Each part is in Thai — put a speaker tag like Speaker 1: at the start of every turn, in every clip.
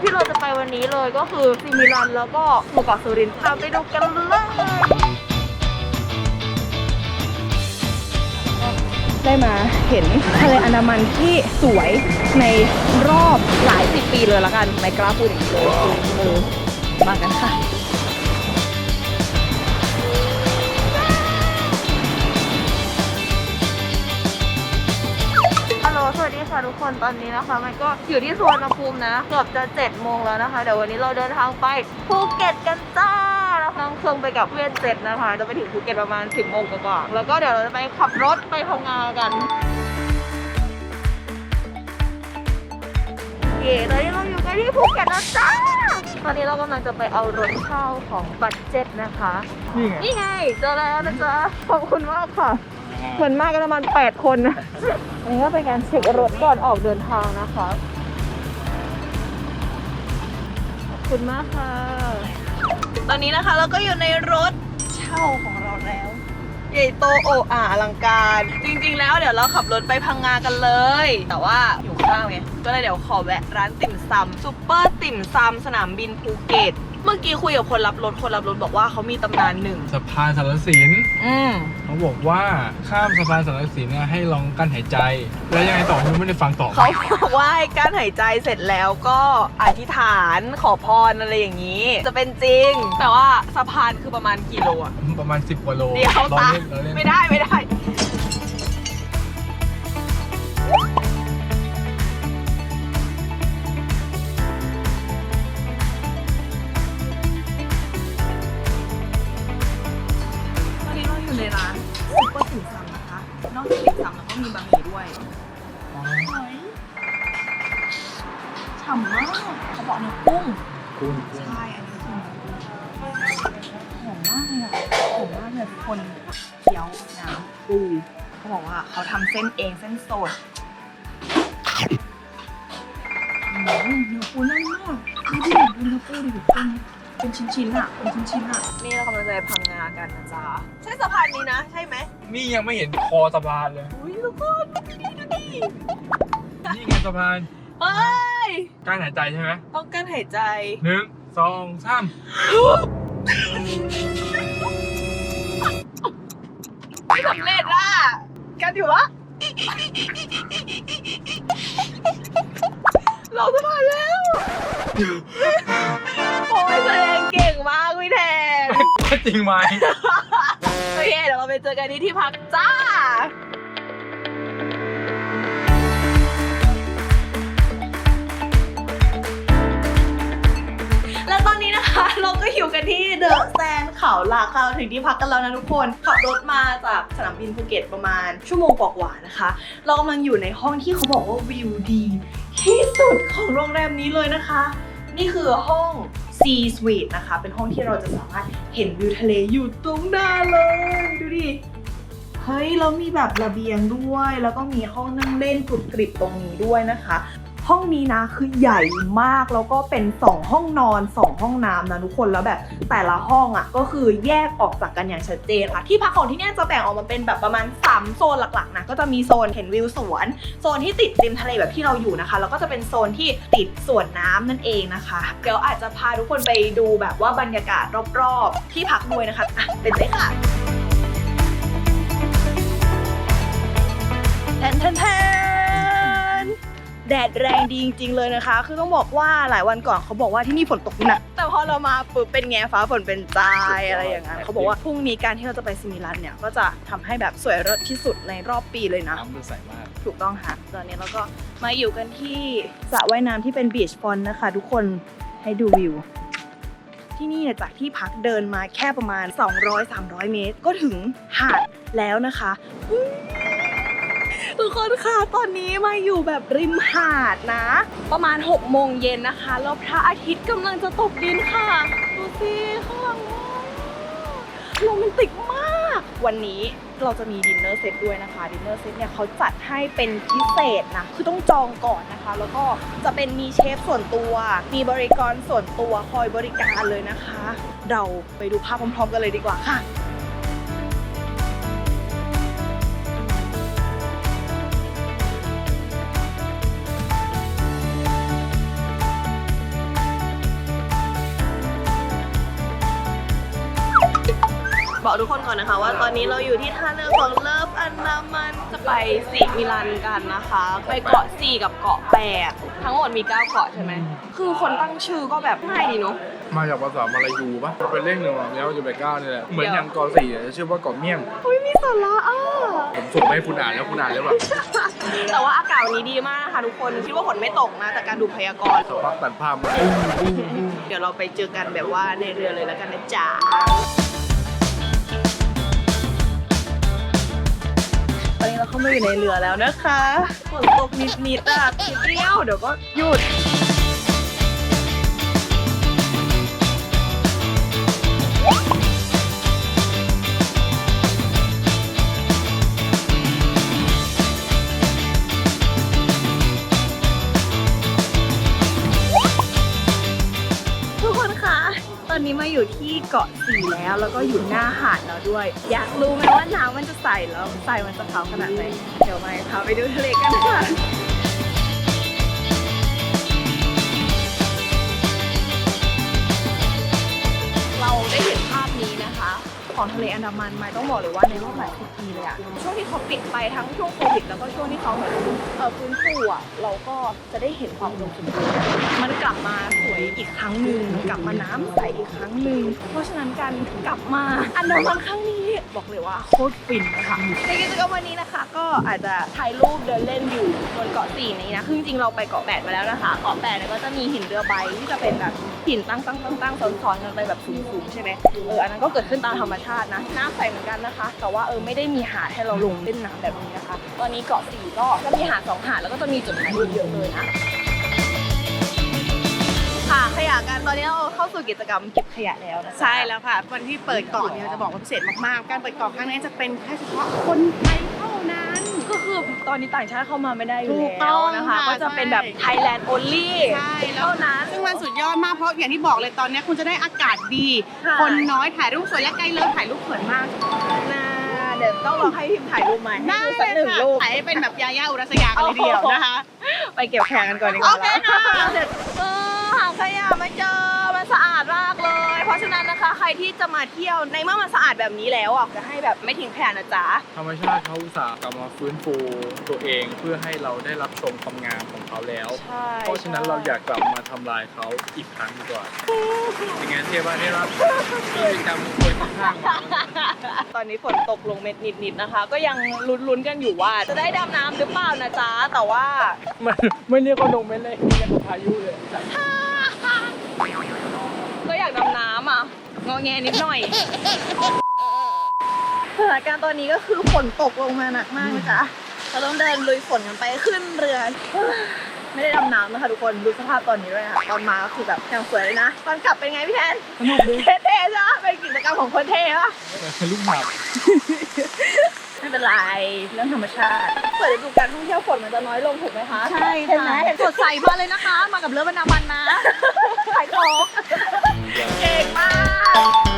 Speaker 1: ที่เราจะไปวันนี้เลยก็คือซิมิลันแล้วก็หมู่เกาะสุรินทร์ตามไปดูกันเลยได้มาเห็นทะเลอันดามันที่สวยในรอบหลายสิบปีเลยละกันไม่กล้าพูดอีกเลยมากันค่ะ ค่ะทุกคนตอนนี้นะคะ มันก็อยู่ที่สวนภูมินะเกือบจะ7จ็ดโมงแล้วนะคะเดี๋ยววันนี้เราเดินทางไปภูเก็ตกันจ้าแล้วนั่งเครื่องไปกับเพื่อนเจ็ดนะคะ จะไปถึงภูเก็ตประมาณ 10บโมงกว่าๆแล้วก็เดี๋ยวเราจะไปขับรถไปพังงากันเย่ตอนนี้เราอยู่กันที่ภูเก็ตนะจ้าตอนนี้เรากำลังจะไปเอารถเช่าของบัตเจ็ตนะคะ
Speaker 2: นี่ไง
Speaker 1: นี่ไงเจอแล้วนะจ๊ะขอบคุณมากค่ะ เหมือนมากกันประมาณ8คนนะอันนี้ก็เป็นการเช็ครถก่อนออกเดินทางนะคะขอบคุณมากค่ะ ตอนนี้นะคะเราก็อยู่ในรถเช่าของเราแล้ว ใหญ่โตโออาอลังการ จริงๆ แล้วเดี๋ยวเราขับรถไปพังงากันเลย แต่ว่าอยู่ข้าวไงก็เลยเดี๋ยวขอแวะร้านติ่มซำซูเปอร์ติ่มซำสนามบินภูเก็ต เมื่อกี้คุยกับคนรับรถคนรับรถบอกว่าเขามีตำนานหนึ่ง
Speaker 2: สะพานสารสิน
Speaker 1: อืม
Speaker 2: เขาบอกว่าข้ามสะพานสารสินเนี่ยให้ลองกั้นหายใจ แล้วยังไงต่อคุณไม่ได้ฟังต่อ
Speaker 1: เขาบอกว่าให้กั้นหายใจเสร็จแล้วก็อธิษฐานขอพรอะไรอย่างนี้ จะเป็นจริง แต่ว่าสะพานคือประมาณกี่โลอะ
Speaker 2: ประมาณ 10กว่าโล
Speaker 1: เดี๋ยว
Speaker 2: ล้อ
Speaker 1: ตา
Speaker 2: เล่นล้อเล่นำ
Speaker 1: มากเขาบอกเนื้อกุ้ง
Speaker 2: คุณ
Speaker 1: ใช่อันนี้คือหอมมากเลยอะหอมมากเลยทุกคนเคี้ยวน้ำปูเขาบอกว่าเขาทำเส้นเองเส้นสดอืมเนื้อปูแน่นมากดูดิดูเนื้อปูดิเป็นเป็นชิ้นๆอะเป็นชิ้นๆอะนี่เรากำลังจะไปพังงากันนะจ๊ะใช่สะพานนี้นะ ใช่ไหม
Speaker 2: นี่ยังไม่เห็นคอสะพานเลย
Speaker 1: อุ้ยทุกคนดูดิดูดิ
Speaker 2: นี่ไงสะพาน
Speaker 1: เฮ้ย
Speaker 2: กั้นหายใจใช่ไหม
Speaker 1: ต้องกั้นหายใจ
Speaker 2: หนึ่งสองสาม
Speaker 1: ไม่สำเร็จอะกันอยู่วะเราจะผ่านแล้วโอ้ยแสดงเก่งมากพี่แทน
Speaker 2: จริงไหม
Speaker 1: โอเคเดี๋ยวเราไปเจอกันที่ที่พักจ้า เดอะแซนเขาหลากเราถึงที่พักกันแล้วนะทุกคน ขับรถมาจากสนามบินภูเก็ตประมาณ ชั่วโมงกว่าๆนะคะ เรากำลังอยู่ในห้องที่เขาบอกว่าวิวดี ที่สุดของโรงแรมนี้เลยนะคะ นี่คือห้อง C Suite นะคะ เป็นห้องที่เราจะสามารถเห็นวิวทะเลอยู่ตรงหน้าเลย ดูดิเฮ้ยแล้วมีแบบระเบียงด้วย แล้วก็มีห้องนั่งเล่นกรุบกริบตรงนี้ด้วยนะคะ ห้องนี้นะคือใหญ่มากแล้วก็เป็น 2 ห้องนอน 2 ห้องน้ำนะทุกคนแล้วแบบ แต่ละห้องอะก็คือแยกออกจากกันอย่างชัดเจนค่ะที่พักของที่เนี่ยจะแบ่งออกมาเป็นแบบประมาณ 3 โซนหลักๆนะก็จะมีโซนเห็นวิวสวนโซนที่ติดริมทะเลแบบที่เราอยู่นะคะ แล้วก็จะเป็นโซนที่ติดสวนน้ำนั่นเองนะคะเดี๋ยวอาจจะพาทุกคนไปดูแบบว่าบรรยากาศรอบๆ ที่พักด้วยนะคะอะเป็นเลยค่ะแทนแทนแทน แดดแรงดีจริง ๆ เลยนะคะ คือต้องบอกว่าหลายวันก่อนเขาบอกว่าที่นี่ฝนตกหนัก แต่พอเรามาปุ๊บเป็นไงฟ้าฝนเป็นใจอะไรอย่างนั้นเขาบอกว่าพรุ่งนี้การที่เราจะไปซิมิลันเนี่ย ก็จะทำให้แบบสวยรสที่สุดในรอบปีเลยนะ
Speaker 2: น้ำดูใสมาก
Speaker 1: ถูกต้องค่ะ ตอนนี้เราก็มาอยู่กันที่สระว่ายน้ำที่เป็นบีชฟอนนะคะ ทุกคนให้ดูวิว ที่นี่เนี่ยจากที่พักเดินมาแค่ประมาณ 200-300 เมตร ก็ถึงหาดแล้วนะคะอุ๊ย ทุกคนค่ะตอนนี้มาอยู่แบบริมหาดนะ ประมาณ6โมงเย็นนะคะแล้วพระอาทิตย์กำลังจะตกดินค่ะ ดูสิข้างหลังว้าวโรแมนติกมาก วันนี้เราจะมีดินเนอร์เซตด้วยนะคะดินเนอร์เซตเนี่ยเขาจัดให้เป็นพิเศษนะ คือต้องจองก่อนนะคะ แล้วก็จะเป็นมีเชฟส่วนตัว มีบริกรส่วนตัวคอยบริการเลยนะคะ เราไปดูภาพพร้อมๆกันเลยดีกว่าค่ะ คนก่อนนะคะ ว่าตอนนี้เราอยู่ที่ท่าเรือของเลิฟอันดามันจะไปสิมิลันกันนะคะ ไปเกาะสี่กับเกาะแปดทั้งหมดมีเก้าเกาะใช่ไหมคือคนตั้งชื่อก็แบบง่ายดีเนาะ
Speaker 2: มาจากภาษามาลายูปะเป็นเลขหนึ่งของเนี้ยจะไปเก้านี่แหละเหมือนอย่างกอสี่อะจะชื่อว่าเกาะเมี่ยง
Speaker 1: อุ้ยมีสาระอะ
Speaker 2: ผมส่งไปให้คุณอ่านแล้วคุณอ่านแล้วแบบ
Speaker 1: แต่ว่าอากาศวันนี้ดีมากนะคะทุกคนคิดว่าฝนไม่ตกนะจากการดูพยากรณ์
Speaker 2: สภาพตัดภาพมา
Speaker 1: เดี๋ยวเราไปเจอกันแบบว่าในเรือเลยแล้วกันนะจ๊ะ ตอนนี้เราเข้ามาอยู่ในเรือแล้วนะคะฝนตกนิดๆอะนิดเดียวเดี๋ยวก็หยุด เกาะสีแล้ว แล้วก็อยู่หน้าหาดแล้วด้วย อยากรู้ไหมว่าน้ำมันจะใสแล้วใสมันจะขาวขนาดไหนเดี๋ยวมาพาไปดูทะเลกันค่ะ ของทะเลอันดามันมาต้องบอกเลยว่าในรอบหลายสิบปีเลยอะช่วงที่เขาปิดไปทั้งช่วงโควิดแล้วก็ช่วงที่เขาเหมือนเออฟื้นฟูอะเราก็จะได้เห็นความอุดมสมบูรณ์มันกลับมาสวยอีกครั้งหนึ่งกลับมาน้ำใสอีกครั้งหนึ่งเพราะฉะนั้นการกลับมาอันดามันครั้งนี้บอกเลยว่าโคตรฟินนะคะในกิจกรรมวันนี้นะคะ ก็อาจจะถ่ายรูปเดินเล่นอยู่บนเกาะสี่นี้นะคือจริงๆเราไปเกาะแปดมาแล้วนะคะเกาะแปดเนี่ยก็จะมีหินเรือใบที่จะเป็นแบบ หินตั้งตั้งตั้งตั้งซ้อนๆกันไปแบบสูงๆใช่ไหมเอออันนั้นก็เกิดขึ้นตามธรรมชาตินะน้ำใสเหมือนกันนะคะ แต่ว่าเออไม่ได้มีหาดให้เราลงเล่นน้ำแบบนี้นะคะ ตอนนี้เกาะสี่ก็จะมีหาดสองหาดแล้วก็จะมีจุดถ่ายรูปเยอะเลยนะค่ะขยะกันตอนนี้เราเข้าสู่กิจกรรมเก็บขยะแล้วนะคะ
Speaker 3: ใช่แล้วค่ะวันที่เปิดเกาะเนี่ยจะบอกว่าพิเศษมากๆ การเปิดเกาะครั้งนี้จะเป็นแค่เฉพาะคนไทยเท่านั้น
Speaker 1: ก็คือ ตอนนี้ต่างชาติเข้ามาไม่ได้อยู่
Speaker 3: ถูกต้
Speaker 1: แล้ว
Speaker 3: อง
Speaker 1: นะคะ
Speaker 3: ค่ะ
Speaker 1: ก็จะเป็นแบบ
Speaker 3: ใช่
Speaker 1: Thailand only
Speaker 3: ใช่แล้ว
Speaker 1: เท่านั้น
Speaker 3: ซึ่งมันสุดยอดมากเพราะอย่างที่บอกเลยตอนนี้คุณจะได้อากาศดี
Speaker 1: ค่ะ
Speaker 3: คนน้อยถ่ายรูปสวยและไกลเลิฟถ่ายรูปสวยมาก
Speaker 1: นะเดี๋ยวต้องรอให้พิมพ์ถ่ายรูปมาให้
Speaker 3: ได้
Speaker 1: ดูสักหนึ่ง
Speaker 3: ค่ะ
Speaker 1: รูป
Speaker 3: ถ่ายให้เป็นแบบยาย่าอุรัสยากันเลยทีเดียวนะคะ
Speaker 1: ไปเก็บแขกกันก่อนดีกว่า
Speaker 3: โอเคค่ะ
Speaker 1: เสร็จเออหาขยะไม่เจอ มันสะอาดมากเลย เพราะฉะนั้นนะคะ ใครที่จะมาเที่ยวในเมื่อมันสะอาดแบบนี้แล้วอะจะให้แบบไม่ทิ้งขยะนะจ๊ะ
Speaker 2: ธรรมชาติเขาอุตส่าห์กลับมาฟื้นฟูตัวเองเพื่อให้เราได้รับชมความงามของเขาแล้ว
Speaker 1: ใช่
Speaker 2: เพราะฉะนั้นเราอยากกลับมาทำลายเขาอีกครั้งดีกว่าอย่างงั้นเทปะเทปะกิจกรรมคนข้างๆมา
Speaker 1: ตอนนี้ฝนตกลงเม็ดนิดๆนะคะ ก็ยังลุ้นๆกันอยู่ว่า จะได้ดำน้ำหรือเปล่านะจ๊ะ แต่ว่า
Speaker 2: มันไม่เรียกว่าลงเม็ดเลยเรียกว่าพายุเลย
Speaker 1: ก็อยากดำน้ำอะงอแงนิดหน่อยสถานการณ์ตอนนี้ก็คือฝนตกลงมาหนักมากนะคะเราต้องเดินลุยฝนกันไปขึ้นเรือ ไม่ได้ดำน้ำนะคะทุกคนดูสภาพตอนนี้ด้วยค่ะตอนมาก็คือแบบยังสวยเลยนะ ตอนกลับเป็นไงพี่แทน
Speaker 2: สนุกดี
Speaker 1: เท่ๆใช่ไหมเป็นกิจกรรมของคนเท่ปะ
Speaker 2: ลูกหมาบ
Speaker 1: ไม่เป็นไรเรื่องธรรมชาติเปิดฤดูการท่องเที่ยวฝนมันจะน้อยลงถูกไหมคะ
Speaker 3: ใช่
Speaker 1: เห็นไหม
Speaker 3: ค่ะ
Speaker 1: เห็น
Speaker 3: สดใสมาเลยนะคะ มากับเรือบันดามันนะ
Speaker 1: ขายของ เก่งมาก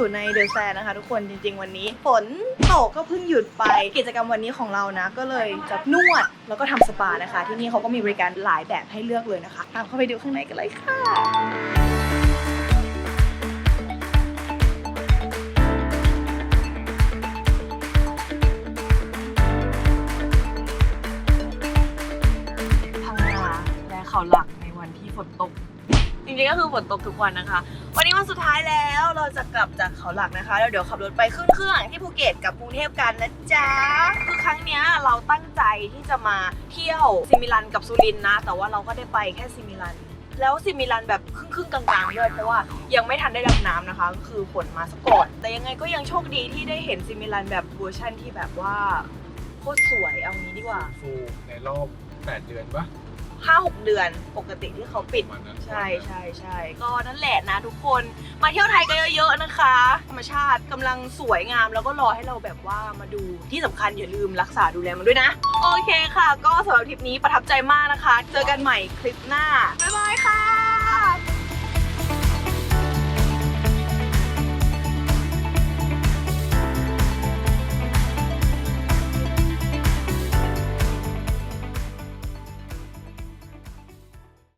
Speaker 1: อยู่ในเดอะแซนนะคะทุกคนจริง ๆ วันนี้ฝนตกก็เพิ่งหยุดไปกิจกรรมวันนี้ของเรานะ ก็เลยจะนวดแล้วก็ทำสปานะคะ ที่นี่เขาก็มีบริการหลายแบบให้เลือกเลยนะคะตามเข้าไปดูข้างในกันเลยค่ะพังงาและเขาหลักในวันที่ฝนตก ริงๆก็คือฝนตกทุกวันนะคะ วันนี้วันสุดท้ายแล้วเราจะกลับจากเขาหลักนะคะแล้วเดี๋ยวขับรถไปขึ้นเครื่องที่ภูเก็ตกับกรุงเทพกันนะจ๊ะคือครั้งเนี้ยเราตั้งใจที่จะมาเที่ยวซิมิลันกับสุรินทร์นะ แต่ว่าเราก็ได้ไปแค่ซิมิลัน แล้วซิมิลันแบบครึ่งๆกลางๆด้วยเพราะว่ายังไม่ทันได้ดำน้ำนะคะ ก็คือฝนมาซะก่อน แต่ยังไงก็ยังโชคดีที่ได้เห็นซิมิลันแบบเวอร์ชันที่แบบว่าโคตรสวยเอางี้ดีกว่า
Speaker 2: ฟูในรอบ 8 เดือนปะ
Speaker 1: 5-6 เดือนปกติที่เขาปิด
Speaker 2: ประมาณนั้น
Speaker 1: ใช่ใช่ใช่ก็นั่นแหละนะทุกคนมาเที่ยวไทยกันเยอะๆนะคะ ธรรมชาติกำลังสวยงามแล้วก็รอให้เราแบบว่ามาดูที่สำคัญอย่าลืมรักษาดูแลมันด้วยนะ โอเคค่ะ ก็สำหรับทริปนี้ประทับใจมากนะคะ เจอกันใหม่คลิปหน้า บ๊ายบายค่ะ